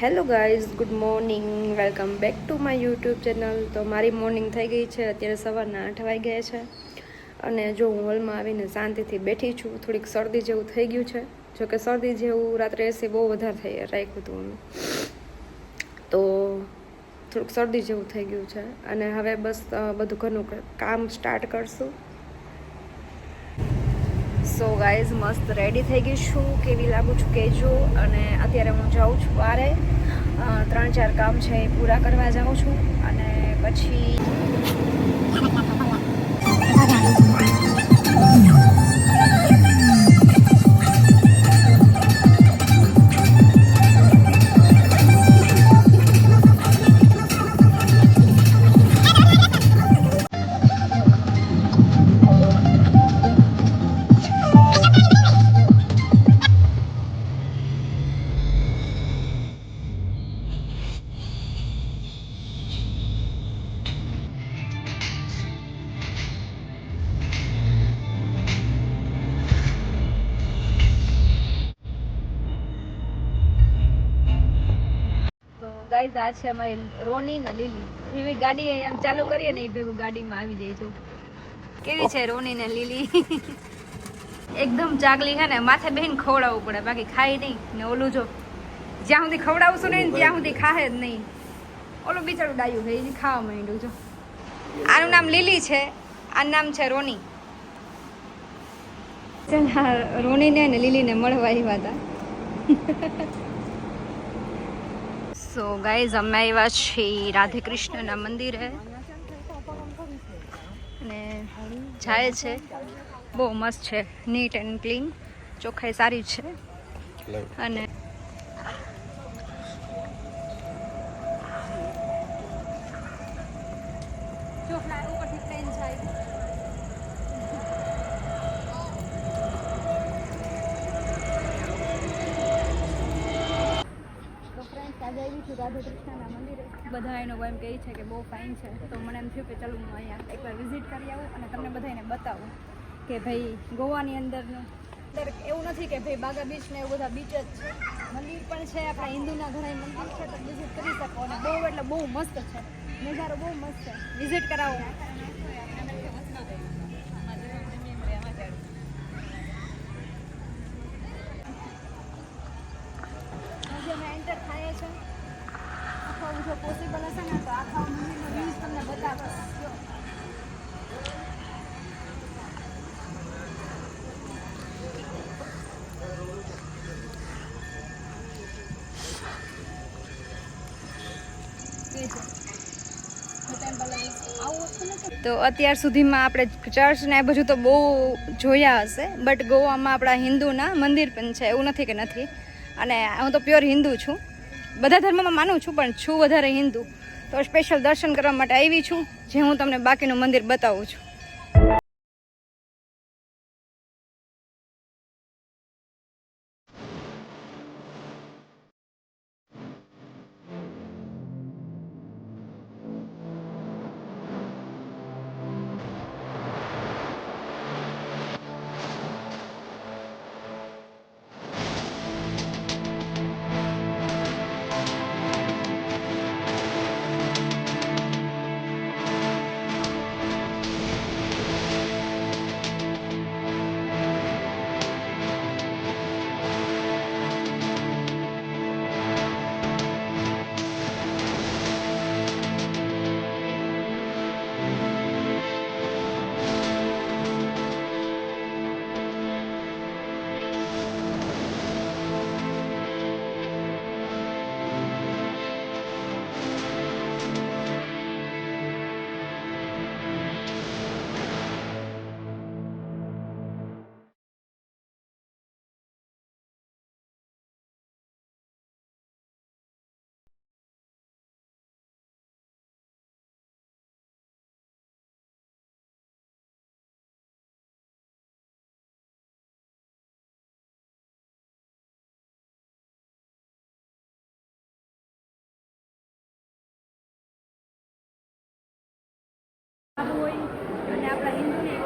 Hello guys good morning welcome back to my YouTube channel તો મારી morning થઈ ગઈ છે, અત્યારે સવારના આઠ વાગ્યા છે. અને જો હું હોલમાં આવીને શાંતિથી બેઠી છું, થોડીક શરદી જેવું થઈ ગયું છે. જો કે શરદી જેવું રાત્રે એસી બહુ વધારે થઈ રાખ્યું હતું તો થોડુંક શરદી જેવું થઈ ગયું છે. અને હવે બસ બધું ઘરનું કામ સ્ટાર્ટ કરશું. સો ગાઈઝ મસ્ત રેડી થઈ ગઈ છું. કેવી લાગુ છું કહેજો. અને અત્યારે હું જાઉં છું બારે. ત્રણ ચાર કામ છે એ પૂરા કરવા જાઉં છું. અને પછી ગાઈઝ, આ છે અમારી રોની ને લીલી. એવી ગાડી આમ ચાલુ કરીએ ને એ ભેગું ગાડીમાં આવી જાય તો. કેવી છે રોની ને લીલી? એકદમ ચાગલી છે ને, માથે બેહીને ખવડાવવું પડે, બાકી ખાય નહીં. ને ઓલું જો, જ્યાં સુધી ખવડાવશું નહીં ત્યાં સુધી ખાહે જ નહીં. ઓલું બિચારું ડાયું છે એ ખાવા માંડ્યું જો. આનું નામ લીલી છે, આનું નામ છે રોની રોનીને ને લીલીને મળવા આવ્યા હતા. સો ગાઈઝ અમે આવ્યા છીએ રાધે કૃષ્ણના મંદિરે. અને જાય છે. બહુ મસ્ત છે. નીટ એન્ડ ક્લીન ચોખ્ખાઈ સારી છે. અને ઉપરથી ટ્રેન જાય આજે આવી કૃષ્ણના મંદિરે. બધા એનો એમ કહે છે કે બહુ ફાઇન છે. તો મને એમ થયું કે ચાલો હું અહીંયા એકવાર વિઝિટ કરી આવું અને તમને બધાને બતાવું કે ભાઈ ગોવાની અંદરનું અંદર એવું નથી કે ભાઈ બાગા બીચ ને એવું બધા બીચ જ છે. મંદિર પણ છે આપણા હિન્દુના ઘણા મંદિર છે, તો વિઝિટ કરી શકો. અને બહુ એટલે બહુ મસ્ત છે. નજારો બહુ મસ્ત છે. વિઝિટ કરાવો હજી અમે એન્ટર થાય છે આખા જો પોસિબલ હશે ને તો આખા મંદિરનો વ્યૂઝ તમને બતાવીશ તો અત્યાર સુધીમાં આપણે ચર્ચ ને એ બધું તો બહુ જોયા હશે બટ ગોવામાં આપણા હિન્દુના મંદિર પણ છે, એવું નથી કે નથી. અને હું તો પ્યોર હિન્દુ છું. બધા ધર્મમાં માનું છું, પણ છું વધારે હિન્દુ. તો સ્પેશિયલ દર્શન કરવા માટે આવી છું, જે હું તમને બાકીનું મંદિર બતાવું છું.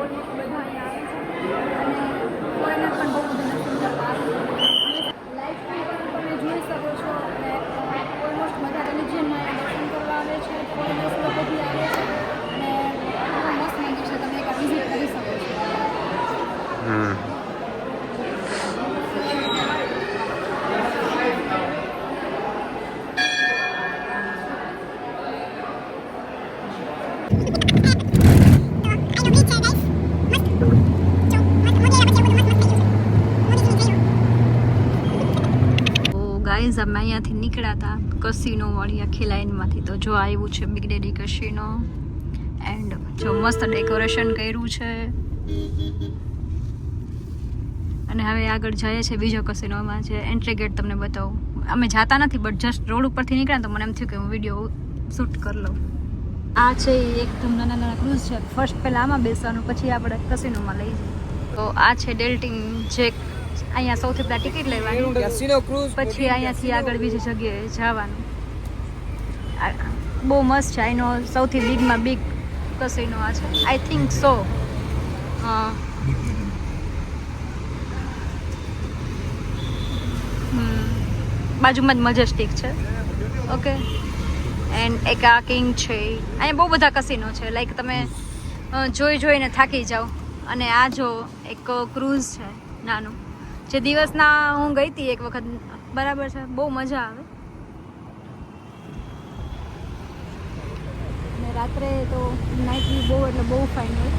લોકો બધા આવે છે કોઈને પણ બહુ બધા સુવિધા લાઈફ તમે જોઈ શકો છો અને ઓલમોસ્ટ બધા રિલિજિયનમાં દર્શન કરવા આવે છે ફોરેનર્સ લોકો બી આવે છે અને મસ્ત મંદિર તમે એક વિઝિટ કરી શકો છો Thank you. અને અમે અહીંયાથી નીકળ્યા હતા કસીનો વાળી આખી લાઈનમાંથી. તો જો આવ્યું છે બિગ ડેડી કસીનો એન્ડ જો મસ્ત ડેકોરેશન કર્યું છે. અને હવે આગળ જઈએ છે બીજો કસીનોમાં જે એન્ટ્રી ગેટ તમને બતાવું. અમે જાતા નથી બટ જસ્ટ રોડ ઉપરથી નીકળ્યા તો મને એમ થયું કે હું વીડિયો શૂટ કરી લઉં. આ છે એકદમ નાના નાના ક્રૂઝ છે. ફર્સ્ટ પહેલાં આમાં બેસવાનું, પછી આપણે કસીનોમાં લઈ જઈએ. તો આ છે ડેલ્ટિંગ જે અહીંયા સૌથી પહેલાં ટિકિટ લેવાની. પછી અહીંયાથી આગળ બીજી જગ્યાએ જવાનું. બહુ મસ્ત છે. આઈનો સૌથી બિગમાં બિગ કસીનો આ છે. આઈ થિંક સો હા. બાજુમાં જ મજેસ્ટિક છે. ઓકે એન્ડ એક આ કિંગ છે. અહીંયા બહુ બધા કસીનો છે. લાઈક તમે જોઈ જોઈને થાકી જાઓ. અને આ જો એક ક્રૂઝ છે નાનું. જે દિવસના હું ગઈ હતી એક વખત, બરાબર છે, બહુ મજા આવે. અને રાત્રે તો નાઇટ વ્યૂ બહુ, એટલે બહુ ફાઇન હોય.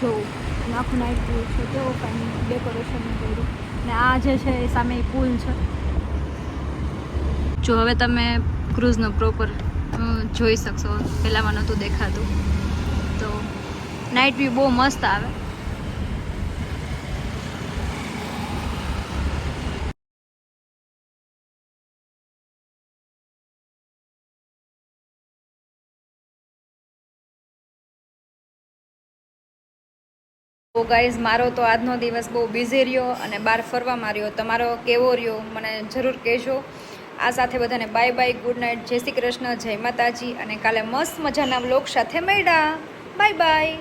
જોવું આખું નાઇટ વ્યૂ છે, કેવો ફાઇન ડેકોરેશન કર્યું. ને આ જે છે, એ સામે પુલ છે. જો, હવે તમે ક્રૂઝનો પ્રોપર જોઈ શકશો. પહેલાંમાં નહોતું દેખાતું. તો નાઇટ વ્યૂ બહુ મસ્ત આવે. તો ગાઈઝ મારો તો આજનો દિવસ બહુ બિઝી રહ્યો અને બહાર ફરવા માર્યો તમારો કેવો રહ્યો? મને જરૂર કહેજો. આ સાથે બધાને બાય બાય ગુડ નાઇટ જય શ્રી કૃષ્ણ, જય માતાજી અને કાલે મસ્ત મજાના બ્લોગ સાથે મળ્યા. Bye bye